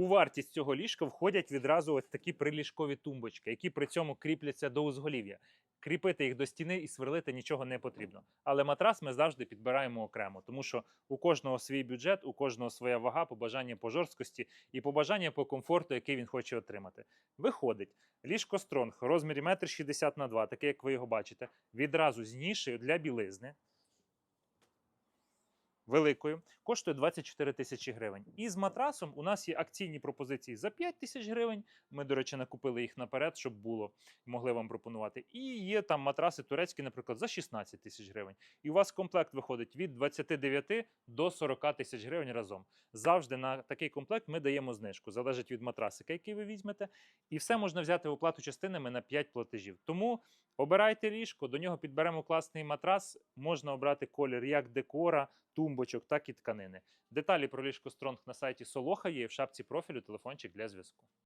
У вартість цього ліжка входять відразу ось такі приліжкові тумбочки, які при цьому кріпляться до узголів'я. Кріпити їх до стіни і сверлити нічого не потрібно. Але матрас ми завжди підбираємо окремо, тому що у кожного свій бюджет, у кожного своя вага, побажання по жорсткості і побажання по комфорту, який він хоче отримати. Виходить, ліжко Стронг розмірі 1,60 м на 2, таке як ви його бачите, відразу з нішею для білизни. Великою коштує 24 тисячі гривень. І з матрасом у нас є акційні пропозиції за 5 тисяч гривень. Ми, до речі, накупили їх наперед, щоб було, могли вам пропонувати. І є там матраси турецькі, наприклад, за 16 тисяч гривень. І у вас комплект виходить від 29 до 40 тисяч гривень разом. Завжди на такий комплект ми даємо знижку. Залежить від матрасика, який ви візьмете. І все можна взяти в оплату частинами на 5 платежів. Тому обирайте ліжко, до нього підберемо класний матрас. Можна обрати колір як декора, тумбочок, так і тканини. Деталі про ліжко Стронг на сайті Солоха є в шапці профілю телефончик для зв'язку.